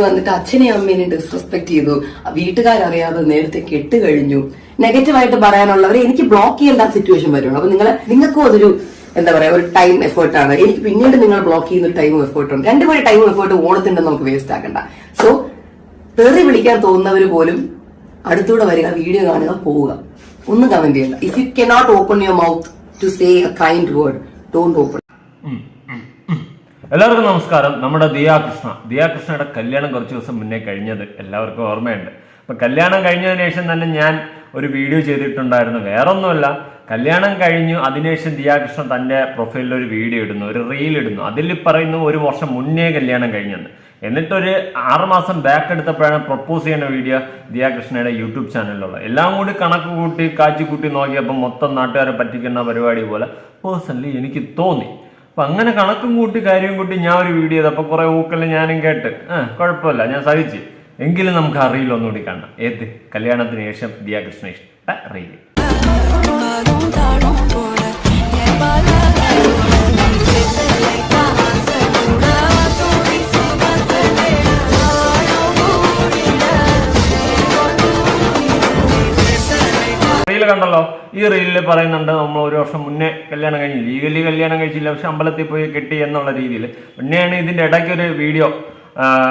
വന്നിട്ട് അച്ഛനെയും അമ്മേനെയും ഡിസ്റെസ്പെക്ട് ചെയ്തു. വീട്ടുകാരറിയാതെ നേരത്തെ കെട്ട് കഴിഞ്ഞു. നെഗറ്റീവായിട്ട് പറയാനുള്ളവരെ എനിക്ക് ബ്ലോക്ക് ചെയ്യേണ്ട സിറ്റുവേഷൻ വരുള്ളൂ അപ്പൊ നിങ്ങൾ നിങ്ങൾക്കും അതൊരു എന്താ പറയാ ഒരു ടൈം എഫേർട്ട് ആണ്. എനിക്ക് പിന്നീട് നിങ്ങൾ ബ്ലോക്ക് ചെയ്യുന്ന ടൈം എഫേർട്ട് ഉണ്ട്. രണ്ടുപേരെ ടൈം എഫേർട്ട് ഓണത്തിന്റെ നമുക്ക് വേസ്റ്റ് ആക്കണ്ട. സോ തെറി വിളിക്കാൻ തോന്നുന്നവർ പോലും അടുത്തൂടെ വരിക വീഡിയോ കാണുക പോവുക. ഒന്നും കമന്റ് ചെയ്യണ്ട. If you cannot open your mouth to say a kind word don't open എല്ലാവർക്കും നമസ്കാരം. നമ്മുടെ ദിയാകൃഷ്ണ ദിയാകൃഷ്ണയുടെ കല്യാണം കുറച്ച് ദിവസം മുന്നേ കഴിഞ്ഞത് എല്ലാവർക്കും ഓർമ്മയുണ്ട്. അപ്പൊ കല്യാണം കഴിഞ്ഞതിന് ശേഷം തന്നെ ഞാൻ ഒരു വീഡിയോ ചെയ്തിട്ടുണ്ടായിരുന്നു. വേറൊന്നുമല്ല കല്യാണം കഴിഞ്ഞു അതിനുശേഷം ദിയാകൃഷ്ണ തന്റെ പ്രൊഫൈലിൽ ഒരു വീഡിയോ ഇടുന്നു ഒരു റീൽ ഇടുന്നു. അതിൽ പറയുന്നു ഒരു വർഷം മുന്നേ കല്യാണം കഴിഞ്ഞെന്ന്. എന്നിട്ടൊരു ആറുമാസം ബാക്ക് എടുത്തപ്പോഴാണ് പ്രപ്പോസ് ചെയ്യുന്ന വീഡിയോ ദിയാകൃഷ്ണയുടെ യൂട്യൂബ് ചാനലിലുള്ളത്. എല്ലാം കൂടി കണക്ക് കൂട്ടി കാച്ചി കൂട്ടി നോക്കിയപ്പോൾ മൊത്തം നാട്ടുകാരെ പറ്റിക്കുന്ന പരിപാടി പോലെ പേഴ്സണലി എനിക്ക് തോന്നി. അപ്പൊ അങ്ങനെ കണക്കും കൂട്ടി കാര്യം കൂട്ടി ഞാൻ ഒരു വീഡിയോ ചെയ്തപ്പോൾ കുറേ ഊക്കെല്ലാം ഞാനും കേട്ട്. ആ കുഴപ്പമില്ല ഞാൻ സഹിച്ച്. എങ്കിലും നമുക്ക് അറിയില്ല ഒന്നുകൂടി കാണാം ഏത്? കല്യാണത്തിന് ശേഷം ദിയാകൃഷ്ണ ഇഷ്ട റീൽ റീൽ കണ്ടല്ലോ ഈ റീലിൽ പറയുന്നുണ്ട് നമ്മൾ ഒരു വർഷം മുന്നേ കല്യാണം കഴിഞ്ഞു ലീഗലി കല്യാണം കഴിച്ചില്ല പക്ഷെ അമ്പലത്തിൽ പോയി കെട്ടി എന്നുള്ള രീതിയിൽ പിന്നെയാണ് ഇതിന്റെ ഇടയ്ക്ക് ഒരു വീഡിയോ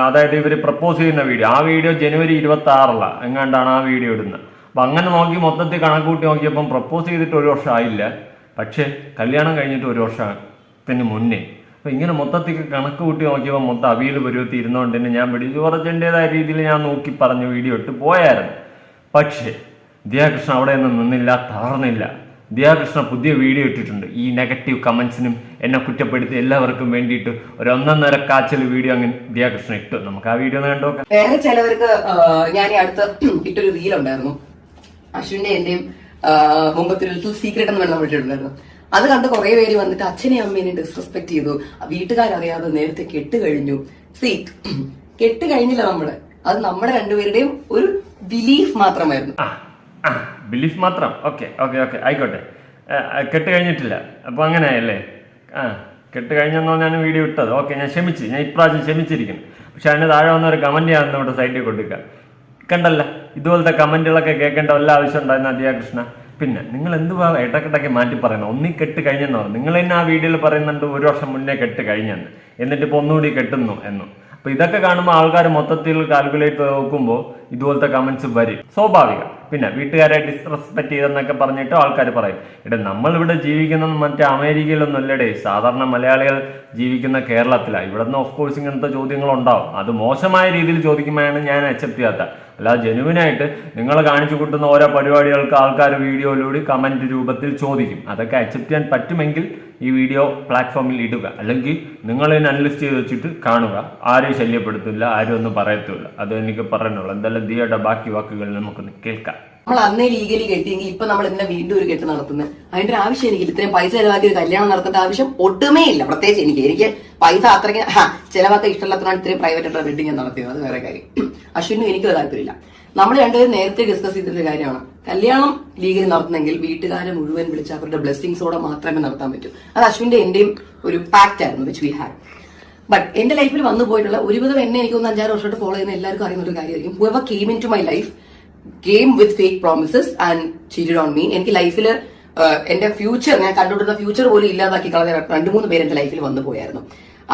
അതായത് ഇവർ പ്രപ്പോസ് ചെയ്യുന്ന വീഡിയോ ആ വീഡിയോ ജനുവരി ഇരുപത്തി ആറില എങ്ങാണ്ടാണ് ആ വീഡിയോ ഇടുന്നത് അപ്പം അങ്ങനെ നോക്കി മൊത്തത്തിൽ കണക്കൂട്ടി നോക്കിയപ്പം പ്രപ്പോസ് ചെയ്തിട്ട് ഒരു വർഷം ആയില്ല. പക്ഷേ കല്യാണം കഴിഞ്ഞിട്ട് ഒരു വർഷത്തിന് മുന്നേ. അപ്പോൾ ഇങ്ങനെ മൊത്തത്തിൽ കണക്ക് കൂട്ടി നോക്കിയപ്പോൾ മൊത്തം അവിയൽ പരുവത്തി ഇരുന്നുകൊണ്ട് തന്നെ ഞാൻ പിടിച്ചു കുറച്ചേതായ രീതിയിൽ ഞാൻ നോക്കി പറഞ്ഞു വീഡിയോ ഇട്ട് പോയായിരുന്നു. പക്ഷേ ദിയാകൃഷ്ണ അവിടെ നിന്ന് നിന്നില്ല തളർന്നില്ല. ദിയാകൃഷ്ണ പുതിയ വീഡിയോ ഇട്ടിട്ടുണ്ട്. ഈ നെഗറ്റീവ് കമൻസിനും എന്നെ കുറ്റപ്പെടുത്തി എല്ലാവർക്കും വേണ്ടിയിട്ട് ഒരു ഒന്നൊന്നര കാച്ചൽ വീഡിയോ അങ്ങനെ ദിയാകൃഷ്ണ ഇട്ടു. നമുക്ക് ആ വീഡിയോ ഒന്ന് കണ്ടു നോക്കാം. വേറെ ചിലവർക്ക് ഞാൻ ഈ അടുത്ത് ഇട്ടൊരു റീൽ ഉണ്ടായിരുന്നു. അശ്വിന്റെ എന്റെയും മുമ്പത്തിൽ സീക്രട്ട് എന്ന് വിട്ടിട്ടുണ്ടായിരുന്നു അത് കണ്ട് കുറെ പേര് വന്നിട്ട് അച്ഛനെ അമ്മേനെ ഡിസ്റെസ്പെക്ട് ചെയ്തു. വീട്ടുകാരറിയാതെ നേരത്തെ കെട്ട് കഴിഞ്ഞു. സീ കെട്ട് കഴിഞ്ഞില്ല നമ്മൾ. അത് നമ്മുടെ രണ്ടുപേരുടെയും ഒരു ബിലീഫ് മാത്രമായിരുന്നു. ആ ബിലീഫ് മാത്രം. ഓക്കെ ഓക്കെ ഓക്കെ ആയിക്കോട്ടെ. കെട്ട് കഴിഞ്ഞിട്ടില്ല. അപ്പോൾ അങ്ങനെ ആയല്ലേ ആ കെട്ട് കഴിഞ്ഞെന്നോ ഞാൻ വീഡിയോ ഇട്ടത്. ഓക്കെ ഞാൻ ക്ഷമിച്ച്. ഞാൻ ഇപ്രാവശ്യം ക്ഷമിച്ചിരിക്കുന്നു. പക്ഷെ അതിന് താഴെ വന്ന ഒരു കമന്റ് ഞാൻ നമ്മുടെ സൈറ്റിൽ കൊടുക്കുക. കണ്ടല്ല? ഇതുപോലത്തെ കമന്റുകളൊക്കെ കേൾക്കേണ്ട വല്ല ആവശ്യം ഉണ്ടായിരുന്ന അദിയാകൃഷ്ണ പിന്നെ നിങ്ങൾ എന്തുവാ ഇടക്കിടയ്ക്ക് മാറ്റി പറയണം. ഒന്നി കെട്ട് കഴിഞ്ഞെന്ന്? പറഞ്ഞു നിങ്ങൾ തന്നെ ആ വീഡിയോയിൽ പറയുന്നുണ്ട് ഒരു വർഷം മുന്നേ കെട്ട് കഴിഞ്ഞെന്ന്. എന്നിട്ട് ഇപ്പോൾ ഒന്നുകൂടി കെട്ടുന്നു എന്നു. അപ്പോൾ ഇതൊക്കെ കാണുമ്പോൾ ആൾക്കാർ മൊത്തത്തിൽ കാൽക്കുലേറ്റ് നോക്കുമ്പോൾ ഇതുപോലത്തെ കമൻസ് വരും. സ്വാഭാവികം. പിന്നെ വീട്ടുകാരെ ഡിസ്റെസ്പെക്ട് ചെയ്തെന്നൊക്കെ പറഞ്ഞിട്ട് ആൾക്കാർ പറയും. ഇട നമ്മളിവിടെ ജീവിക്കുന്ന മറ്റേ അമേരിക്കയിലൊന്നും അല്ലടേ സാധാരണ മലയാളികൾ ജീവിക്കുന്ന കേരളത്തിലാണ് ഇവിടെ നിന്ന് ഓഫ് കോഴ്സ് ഇങ്ങനത്തെ ചോദ്യങ്ങൾ ഉണ്ടാവും അത് മോശമായ രീതിയിൽ ചോദിക്കുമ്പോഴാണ് ഞാൻ അക്സെപ്റ്റ് ചെയ്യാത്ത. അല്ലാതെ ജെനുവിനായിട്ട് നിങ്ങൾ കാണിച്ചു കൂട്ടുന്ന ഓരോ പരിപാടികൾക്ക് ആൾക്കാർ വീഡിയോയിലൂടെ കമന്റ് രൂപത്തിൽ ചോദിക്കും. അതൊക്കെ അക്സെപ്റ്റ് ചെയ്യാൻ പറ്റുമെങ്കിൽ ഈ വീഡിയോ പ്ലാറ്റ്ഫോമിൽ ഇടുക. അല്ലെങ്കിൽ നിങ്ങൾ ഇതിനെ അനലിസ്റ്റ് ചെയ്ത് വെച്ചിട്ട് കാണുക. ആരെയും ശല്യപ്പെടുത്തില്ല ആരും ഒന്നും പറയത്തില്ല അത് എനിക്ക് പറയാനുള്ളൂ. എന്തായാലും ദിയയുടെ ബാക്കി വാക്കുകൾ നമുക്കൊന്ന് കേൾക്കാം. നമ്മൾ അന്നേ ലീഗലി കെട്ടിയെങ്കിൽ ഇപ്പൊ നമ്മൾ എന്തിനാ വീണ്ടും ഒരു കെട്ട് നടത്തുന്നത് അതിന്റെ ആവശ്യം എനിക്ക് ഇത്രയും പൈസ ചിലവാക്കി ഒരു കല്യാണം നടത്തേണ്ട ആവശ്യം ഒട്ടുമേ ഇല്ല. പ്രത്യേകിച്ച് എനിക്ക്. എനിക്ക് പൈസ അത്രയ്ക്ക് ചിലവാക്കാൻ ഇഷ്ടമില്ലാത്തതാണ് ഇത്രയും പ്രൈവറ്റ് ആയിട്ടുള്ള വെഡിങ് ഞാൻ നടത്തിയത്. അത് വേറെ കാര്യം. അശ്വിനും എനിക്ക് താല്പര്യമില്ല. നമ്മൾ രണ്ടുപേരും നേരത്തെ ഡിസ്കസ് ചെയ്തിട്ടൊരു കാര്യമാണ്. കല്യാണം ലീഗിൽ നടത്തുന്നെങ്കിൽ വീട്ടുകാരെ മുഴുവൻ വിളിച്ച് അവരുടെ ബ്ലെസ്സിങ്സോടെ മാത്രമേ നടത്താൻ പറ്റൂ. അത് അശ്വിന്റെ എന്റെയും ഒരു പാക്റ്റ് ആയിരുന്നു വിച്ച് വി ഹാഡ് ബട്ട് എന്റെ ലൈഫിൽ വന്നു പോയിട്ടുള്ള ഒരുവിധം എന്നെ എനിക്ക് ഒന്ന് അഞ്ചാറ് വർഷമായിട്ട് ഫോളോ ചെയ്യുന്ന എല്ലാവർക്കും അറിയുന്ന ഒരു കാര്യമായിരിക്കും. Whoever came into my life came with fake promises and cheated on me എനിക്ക് ലൈഫിൽ എന്റെ ഫ്യൂച്ചർ ഞാൻ കണ്ടുകൊണ്ടിരുന്ന ഫ്യൂച്ചർ പോലും ഇല്ലാതാക്കി കളഞ്ഞ രണ്ട് മൂന്ന് പേര് എന്റെ ലൈഫിൽ വന്നു പോയായിരുന്നു.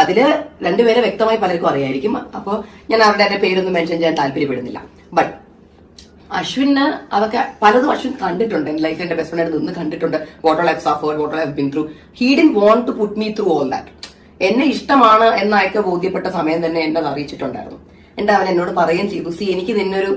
അതിൽ രണ്ടുപേരെ വ്യക്തമായി പലർക്കും അറിയായിരിക്കും. അപ്പോൾ ഞാൻ അവരുടെ പേരൊന്നും മെൻഷൻ ചെയ്യാൻ താല്പര്യപ്പെടുന്നില്ല. ബട്ട് അശ്വിന് അതൊക്കെ പലതും അശ്വിൻ കണ്ടിട്ടുണ്ട്. എന്റെ ലൈഫിൽ എന്റെ ബെസ്റ്റ് ഫ്രണ്ട് നിന്ന് കണ്ടിട്ടുണ്ട്. What all have suffer what all have been through he didn't want to put me through all that എന്നെ ഇഷ്ടമാണ് എന്നൊക്കെ ബോധ്യപ്പെട്ട സമയം തന്നെ എന്നെ അത് അറിയിച്ചിട്ടുണ്ടായിരുന്നു. എന്റെ അവൻ എന്നോട് പറയുകയും ചെയ്തു സി എനിക്ക് നിന്നെ ഒരു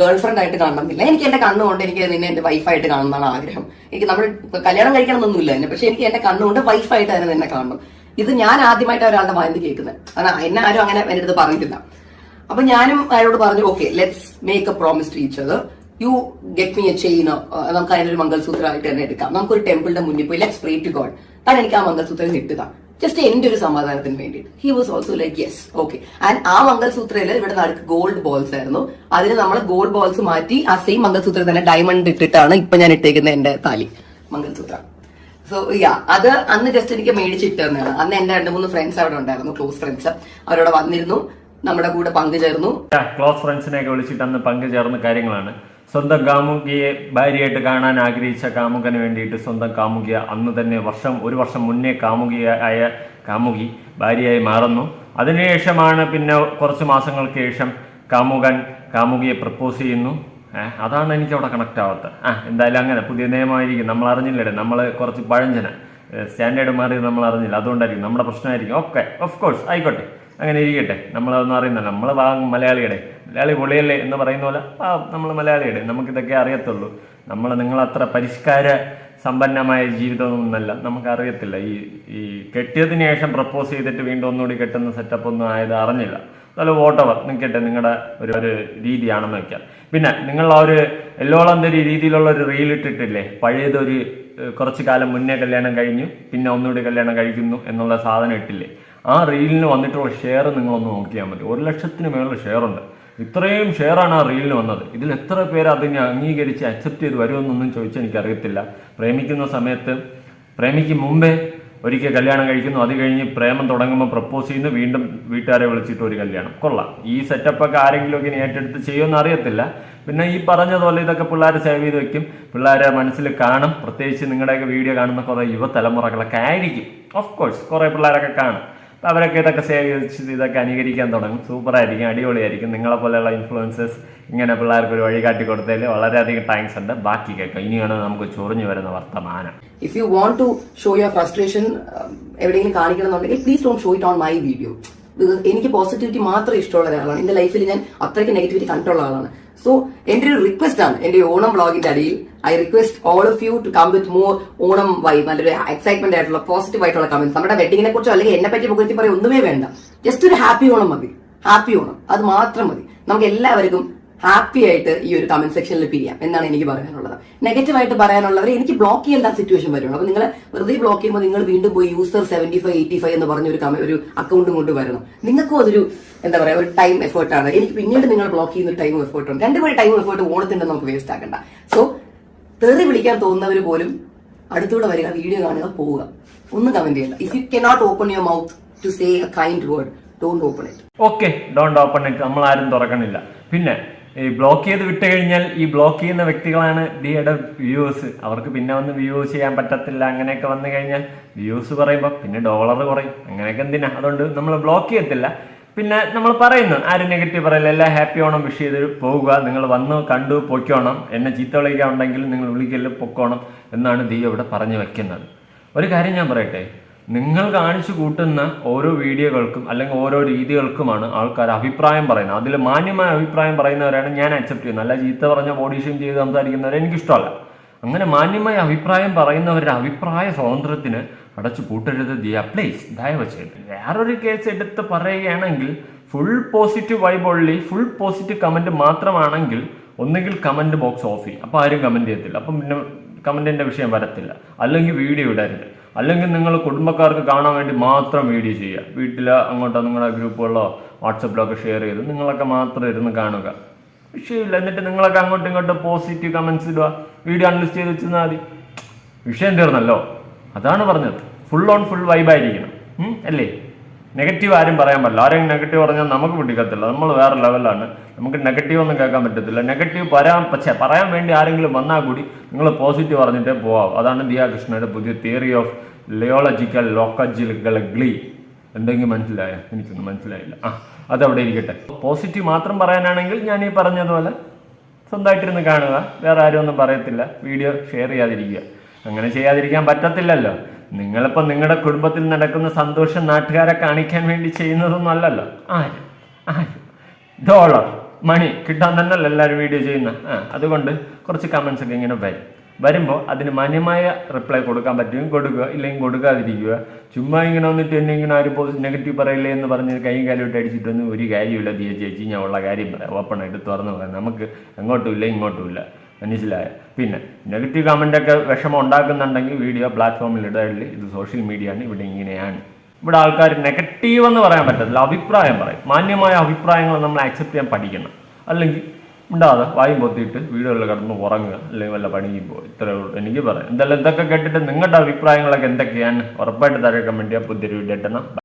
ഗേൾ ഫ്രണ്ട് ആയിട്ട് കാണണമെന്നില്ല. എനിക്ക് എന്റെ കണ്ണുകൊണ്ട് എനിക്ക് നിന്നെ എന്റെ വൈഫായിട്ട് കാണുന്നതാണ് ആഗ്രഹം. എനിക്ക് നമ്മൾ കല്യാണം കഴിക്കണമെന്നൊന്നുമില്ല എന്നെ പക്ഷെ എനിക്ക് എന്റെ കണ്ണുകൊണ്ട് വൈഫായിട്ട് തന്നെ നിന്നെ കാണണം. ഇത് ഞാൻ ആദ്യമായിട്ട് ഒരാളുടെ വായന കേൾക്കുന്നത്. കാരണം എന്നെ ആരും അങ്ങനെ എന്റെ അടുത്ത് പറഞ്ഞിട്ടില്ല. അപ്പൊ ഞാനും അയാളോട് പറഞ്ഞു okay let's make a promise to each other you get me a chain നമുക്ക് അതിനൊരു മംഗൾസൂത്രമായിട്ട് തന്നെ എടുക്കാം. നമുക്കൊരു ടെമ്പിളിന്റെ മുന്നിൽ പോയി ലെറ്റ്സ് പ്രേ ടു ഗോഡ് താൻ എനിക്ക് ആ മംഗൾസൂത്രം കിട്ടുക ജസ്റ്റ് എന്റെ ഒരു സമാധാനത്തിന് വേണ്ടി he was also like yes okay and ആ മംഗൾസൂത്രയിൽ ഇവിടെ നടുക്ക് ഗോൾഡ് ബോൾസ് ആയിരുന്നു. അതിന് നമ്മൾ ഗോൾഡ് ബോൾസ് മാറ്റി ആ സെയിം മംഗൾസൂത്രം തന്നെ ഡയമണ്ട് ഇട്ടിട്ടാണ് ഇപ്പൊ ഞാൻ ഇട്ടേക്കുന്ന എന്റെ താലി മംഗൾസൂത്രം. സോ യാ അത് അന്ന് ജസ്റ്റ് എനിക്ക് മേടിച്ചിട്ട് തന്നെയാണ് അന്ന് എന്റെ രണ്ട് മൂന്ന് ഫ്രണ്ട്സ് അവിടെ ഉണ്ടായിരുന്നു ക്ലോസ് ഫ്രണ്ട്സ് അവരവിടെ വന്നിരുന്നു. നമ്മുടെ കൂടെ പങ്കുചേർന്നു. ക്ലോസ് ഫ്രണ്ട്സിനെയൊക്കെ വിളിച്ചിട്ട് അന്ന് പങ്കുചേർന്ന കാര്യങ്ങളാണ്. സ്വന്തം കാമുകിയെ ഭാര്യയായിട്ട് കാണാൻ ആഗ്രഹിച്ച കാമുകന് വേണ്ടിയിട്ട് സ്വന്തം കാമുകിയ അന്ന് തന്നെ വർഷം ഒരു വർഷം മുന്നേ കാമുകിയായ കാമുകി ഭാര്യയായി മാറുന്നു. അതിനുശേഷമാണ് പിന്നെ കുറച്ച് മാസങ്ങൾക്ക് ശേഷം കാമുകൻ കാമുകിയെ പ്രപ്പോസ് ചെയ്യുന്നു. അതാണ് എനിക്ക് അവിടെ കണക്ട് ആവാത്തത് ആ എന്തായാലും അങ്ങനെ പുതിയ നിയമമായിരിക്കും. നമ്മൾ അറിഞ്ഞില്ലേ നമ്മൾ കുറച്ച് പഴഞ്ചന. സ്റ്റാൻഡേർഡ് മാറി നമ്മൾ അറിഞ്ഞില്ല. അതുകൊണ്ടായിരിക്കും നമ്മുടെ പ്രശ്നമായിരിക്കും. ഓക്കെ ഓഫ് കോഴ്സ് ആയിക്കോട്ടെ. അങ്ങനെ ഇരിക്കട്ടെ. നമ്മളതൊന്നും അറിയുന്നില്ല. നമ്മൾ ഭാഗം മലയാളിയുടെ. മലയാളി പൊളിയല്ലേ എന്ന് പറയുന്ന പോലെ ആ നമ്മൾ മലയാളിയുടെ. നമുക്കിതൊക്കെ അറിയത്തുള്ളൂ. നമ്മൾ നിങ്ങളത്ര പരിഷ്കാര സമ്പന്നമായ ജീവിതമൊന്നുമല്ല. നമുക്കറിയത്തില്ല. ഈ ഈ കെട്ടിയതിന് ശേഷം പ്രപ്പോസ് ചെയ്തിട്ട് വീണ്ടും ഒന്നുകൂടി കെട്ടുന്ന സെറ്റപ്പ് ഒന്നും ആയത് അറിഞ്ഞില്ല. അതുപോലെ വോട്ടവർ നിൽക്കട്ടെ നിങ്ങളുടെ ഒരു ഒരു രീതിയാണെന്ന് വെക്കാം. പിന്നെ നിങ്ങൾ ആ ഒരു എല്ലോളം തരി രീതിയിലുള്ള ഒരു റീൽ ഇട്ടിട്ടില്ലേ? പഴയതൊരു കുറച്ച് കാലം മുന്നേ കല്യാണം കഴിഞ്ഞു പിന്നെ ഒന്നുകൂടി കല്യാണം കഴിക്കുന്നു എന്നുള്ള സാധനം ഇട്ടില്ലേ? ആ റീലിന് വന്നിട്ടുള്ള ഷെയർ നിങ്ങളൊന്ന് നോക്കിയാൽ മതി. ഒരു ലക്ഷത്തിന് മേളിൽ ഷെയർ ഉണ്ട്. ഇത്രയും ഷെയറാണ് ആ റീലിന് വന്നത്. ഇതിൽ എത്ര പേര് അതിനെ അംഗീകരിച്ച് അക്സെപ്റ്റ് ചെയ്ത് വരുമെന്നൊന്നും ചോദിച്ചാൽ എനിക്കറിയത്തില്ല. പ്രേമിക്കുന്ന സമയത്ത് പ്രേമിക്ക് മുമ്പേ ഒരിക്കൽ കല്യാണം കഴിക്കുന്നു. അത് കഴിഞ്ഞ് പ്രേമം തുടങ്ങുമ്പോൾ പ്രപ്പോസ് ചെയ്യുന്നു. വീണ്ടും വീട്ടുകാരെ വിളിച്ചിട്ട് ഒരു കല്യാണം. കൊള്ളാം. ഈ സെറ്റപ്പൊക്കെ ആരെങ്കിലുമൊക്കെ ഇനി ഏറ്റെടുത്ത് ചെയ്യുമെന്ന് അറിയത്തില്ല. പിന്നെ ഈ പറഞ്ഞതുപോലെ ഇതൊക്കെ പിള്ളേർ സേവ് ചെയ്ത് വെക്കും. പിള്ളേരെ മനസ്സിൽ കാണും. പ്രത്യേകിച്ച് നിങ്ങളുടെയൊക്കെ വീഡിയോ കാണുന്ന കുറേ യുവതലമുറകളൊക്കെ ആയിരിക്കും. ഓഫ് കോഴ്സ് കുറേ പിള്ളേരൊക്കെ കാണും. അവരൊക്കെ ഇതൊക്കെ സേവിച്ച് ഇതൊക്കെ അനുകരിക്കാൻ തുടങ്ങും. സൂപ്പറായിരിക്കും അടിപൊളിയായിരിക്കും. നിങ്ങളെ പോലെയുള്ള ഇൻഫ്ലുവൻസസ് ഇങ്ങനെ പിള്ളേർക്ക് ഒരു വഴികാട്ടി കൊടുത്തതിൽ വളരെയധികം താങ്ക്സ് ഉണ്ട്. ബാക്കി കേൾക്കാം. ഇനിയാണ് നമുക്ക് ചൊറിഞ്ഞു വരുന്ന വർത്തമാനം. If you want to show your frustration എവിടെയെങ്കിലും കാണിക്കണമെന്നുണ്ടെങ്കിൽ please don't show it on my video എനിക്ക് പോസിറ്റിവിറ്റി മാത്രം ഇഷ്ടമുള്ള ഒരാളാണ്. എന്റെ ലൈഫിൽ ഞാൻ അത്രയ്ക്ക് നെഗറ്റിവിറ്റി കണ്ടുള്ള ആളാണ്. സോ എന്റെ ഒരു റിക്വസ്റ്റ് ആണ്. എന്റെ ഓണം വ്ളോഗിന്റെ അടിയിൽ I request all of you to come with more Onam vibe നല്ലൊരു എക്സൈറ്റ്മെന്റ് ആയിട്ടുള്ള പോസിറ്റീവ് ആയിട്ടുള്ള കമന്റ്സ് നമ്മുടെ വെഡിങ്ങിനെ കുറിച്ചോ അല്ലെങ്കിൽ എന്നെ പറ്റി പുകഴ്ത്തി പറയാൻ ഒന്നുമേ വേണ്ട. ജസ്റ്റ് ഒരു ഹാപ്പി ഓണം മതി. ഹാപ്പി ഓണം. അത് മാത്രം മതി. നമുക്ക് എല്ലാവർക്കും ഹാപ്പി ആയിട്ട് ഈ ഒരു കമന്റ് സെക്ഷനിൽ പിരിയാം. എന്നാണ് എനിക്ക് പറയാനുള്ളത്. നെഗറ്റീവ് ആയിട്ട് പറയാനുള്ളവർ എനിക്ക് ബ്ലോക്ക് ചെയ്യേണ്ട സിറ്റുവേഷൻ വരുള്ളൂ. അപ്പൊ നിങ്ങൾ വെറുതെ ബ്ലോക്ക് ചെയ്യുമ്പോൾ നിങ്ങൾ വീണ്ടും പോയി user seventy five eighty five എന്ന് പറഞ്ഞ ഒരു ഒരു അക്കൗണ്ടും കൊണ്ട് വരണം. നിങ്ങൾക്കും അതൊരു എന്താ പറയുക ഒരു ടൈം എഫേർട്ടാണ് എനിക്ക് പിന്നീട് നിങ്ങൾ ബ്ലോക്ക് ചെയ്യുന്ന ടൈം എഫേർട്ട് ഉണ്ട്. രണ്ടുപേരും ടൈം എഫേർട്ട് ഓണത്തിന്റെ നമുക്ക് വേസ്റ്റ് ആക്കണ്ട. സോ തെറി വിളിക്കാൻ തോന്നുന്നവർ പോലും അടുത്തൂടെ വരിക വീഡിയോ കാണുക പോവുക. ഒന്നും കമന്റ് ചെയ്യണ്ട. If you cannot open your mouth to say a kind word don't open it okay don't open it നമ്മൾ ആരും തുറക്കണില്ല. പിന്നെ ഈ ബ്ലോക്ക് ചെയ്ത് വിട്ട് കഴിഞ്ഞാൽ ഈ ബ്ലോക്ക് ചെയ്യുന്ന വ്യക്തികളാണ് ഡിയുടെ വ്യൂവേഴ്സ് അവർക്ക് പിന്നെ വന്ന് വ്യൂസ് ചെയ്യാൻ പറ്റത്തില്ല. അങ്ങനെയൊക്കെ വന്നു കഴിഞ്ഞാൽ വ്യൂസ് പറയുമ്പോൾ പിന്നെ ഡോളർ കുറയും. അങ്ങനെയൊക്കെ എന്തിനാ? അതുകൊണ്ട് നമ്മൾ ബ്ലോക്ക് ചെയ്യത്തില്ല. പിന്നെ നമ്മൾ പറയുന്നു ആരും നെഗറ്റീവ് പറയില്ല. എല്ലാം ഹാപ്പി ഓണം വിഷ് ചെയ്ത് പോവുക നിങ്ങൾ വന്നു കണ്ടു പൊയ്ക്കോണം. എന്നെ ചീത്ത വിളിക്കാൻ ഉണ്ടെങ്കിൽ നിങ്ങൾ വിളിക്കൽ പൊക്കോണം എന്നാണ് ദിയ ഇവിടെ പറഞ്ഞു വെക്കുന്നത്. ഒരു കാര്യം ഞാൻ പറയട്ടെ? നിങ്ങൾ കാണിച്ചു കൂട്ടുന്ന ഓരോ വീഡിയോകൾക്കും അല്ലെങ്കിൽ ഓരോ രീതികൾക്കുമാണ് ആൾക്കാർ അഭിപ്രായം പറയുന്നത്. അതിൽ മാന്യമായ അഭിപ്രായം പറയുന്നവരാണ് ഞാൻ അക്സെപ്റ്റ് ചെയ്യുന്നത്. അല്ല ചീത്ത പറഞ്ഞ ബോഡി ഷെയിം ചെയ്ത് സംസാരിക്കുന്നവരെ എനിക്കിഷ്ടമല്ല. അങ്ങനെ മാന്യമായ അഭിപ്രായം പറയുന്നവരുടെ അഭിപ്രായ സ്വാതന്ത്ര്യത്തിന് അടച്ചു പൂട്ടരുത് ദിയ. പ്ലീസ് ദയവ് ചെയ്ത് വേറൊരു കേസ് എടുത്ത് പറയുകയാണെങ്കിൽ ഫുൾ പോസിറ്റീവ് വൈബ് ഉള്ളി ഫുൾ പോസിറ്റീവ് കമന്റ് മാത്രമാണെങ്കിൽ ഒന്നുകിൽ കമന്റ് ബോക്സ് ഓഫ് ചെയ്യും. അപ്പോൾ ആരും കമന്റ് ചെയ്യത്തില്ല. അപ്പം പിന്നെ കമന്റിന്റെ വിഷയം വരത്തില്ല. അല്ലെങ്കിൽ വീഡിയോ ഇടരുത്. അല്ലെങ്കിൽ നിങ്ങൾ കുടുംബക്കാർക്ക് കാണാൻ വേണ്ടി മാത്രം വീഡിയോ ചെയ്യുക. വീട്ടിൽ അങ്ങോട്ടോ നിങ്ങളുടെ ഗ്രൂപ്പുകളിലോ വാട്സപ്പിലോ ഒക്കെ ഷെയർ ചെയ്ത് നിങ്ങളൊക്കെ മാത്രം ഇരുന്ന് കാണുക. വിഷയമില്ല. എന്നിട്ട് നിങ്ങളൊക്കെ അങ്ങോട്ടും ഇങ്ങോട്ടും പോസിറ്റീവ് കമൻസ് ഇടുക. വീഡിയോ അൺലിസ്റ്റ് ചെയ്ത് വെച്ചാൽ മതി. വിഷയം തീർന്നല്ലോ. അതാണ് പറഞ്ഞത്. ഫുൾ ഓൺ ഫുൾ വൈബായിരിക്കണം അല്ലേ? നെഗറ്റീവ് ആരും പറയാൻ പറ്റില്ല ആരെങ്കിലും നെഗറ്റീവ് പറഞ്ഞാൽ നമുക്ക് പിടിക്കത്തില്ല. നമ്മൾ വേറെ ലെവലാണ് നമുക്ക് നെഗറ്റീവ് ഒന്നും കേൾക്കാൻ പറ്റത്തില്ല. നെഗറ്റീവ് പറയാൻ പക്ഷേ പറയാൻ വേണ്ടി ആരെങ്കിലും വന്നാൽ കൂടി നിങ്ങൾ പോസിറ്റീവ് പറഞ്ഞിട്ടേ പോവാം അതാണ് ദിയാ കൃഷ്ണയുടെ പുതിയ തിയറി ഓഫ് ലിയോളജിക്കൽ ലോക്കജിക്കൽ ഗ്ലീ എന്തെങ്കിലും മനസ്സിലായോ? എനിക്കൊന്നും മനസ്സിലായില്ല. ആ അതവിടെ ഇരിക്കട്ടെ. പോസിറ്റീവ് മാത്രം പറയാനാണെങ്കിൽ ഞാൻ ഈ പറഞ്ഞതുപോലെ സ്വന്തമായിട്ടിരുന്ന് കാണുക. വേറെ ആരും ഒന്നും പറയത്തില്ല. വീഡിയോ ഷെയർ ചെയ്യാതിരിക്കുക. അങ്ങനെ ചെയ്യാതിരിക്കാൻ പറ്റത്തില്ലല്ലോ. നിങ്ങളിപ്പോൾ നിങ്ങളുടെ കുടുംബത്തിൽ നടക്കുന്ന സന്തോഷം നാട്ടുകാരെ കാണിക്കാൻ വേണ്ടി ചെയ്യുന്നതൊന്നും അല്ലല്ലോ. ആരും? ആരും? ഡോളർ മണി കിട്ടാൻ തന്നെയല്ല എല്ലാവരും വീഡിയോ ചെയ്യുന്ന? ആ അതുകൊണ്ട് കുറച്ച് കമൻസ് ഒക്കെ ഇങ്ങനെ വരും. വരുമ്പോൾ അതിന് മാന്യമായ റിപ്ലൈ കൊടുക്കാൻ പറ്റും കൊടുക്കുക ഇല്ലെങ്കിൽ കൊടുക്കാതിരിക്കുക. ചുമ്മാ ഇങ്ങനെ വന്നിട്ട് എന്നെ ഇങ്ങനെ ആരും നെഗറ്റീവ് പറയില്ലേ എന്ന് പറഞ്ഞ് കൈയും കാലും ഇട്ട് അടിച്ചിട്ടൊന്നും ഒരു കാര്യമില്ല ദിയ ചേച്ചി. ഞാൻ ഉള്ള കാര്യം പറയാം ഓപ്പണായിട്ട് തുറന്ന് പറയാം. നമുക്ക് എങ്ങോട്ടും ഇല്ല ഇങ്ങോട്ടും ഇല്ല. മനസ്സിലായ? പിന്നെ നെഗറ്റീവ് കമന്റൊക്കെ വിഷമം ഉണ്ടാക്കുന്നുണ്ടെങ്കിൽ വീഡിയോ പ്ലാറ്റ്ഫോമിൽ ഇടയില്ല ഇത് സോഷ്യൽ മീഡിയ ആണ്. ഇവിടെ ഇങ്ങനെയാണ്. ഇവിടെ ആൾക്കാർ നെഗറ്റീവ് എന്ന് പറയാൻ പറ്റത്തില്ല. അഭിപ്രായം പറയും. മാന്യമായ അഭിപ്രായങ്ങൾ നമ്മൾ ആക്സെപ്റ്റ് ചെയ്യാൻ പഠിക്കണം. അല്ലെങ്കിൽ ഉണ്ടാകാതെ വായും പൊത്തിയിട്ട് വീടുകളിൽ കിടന്ന് ഉറങ്ങുക. അല്ലെങ്കിൽ വല്ല പണിക്ക് പോകും ഇത്രേ ഉള്ളൂ. എനിക്ക് പറയാം. എന്തായാലും ഇതൊക്കെ കേട്ടിട്ട് നിങ്ങളുടെ അഭിപ്രായങ്ങളൊക്കെ എന്തൊക്കെയാണ്? ഉറപ്പായിട്ട് താഴെ കമന്റ് ചെയ്യാൻ പുതിയൊരു വീഡിയോ ഇട്ടണം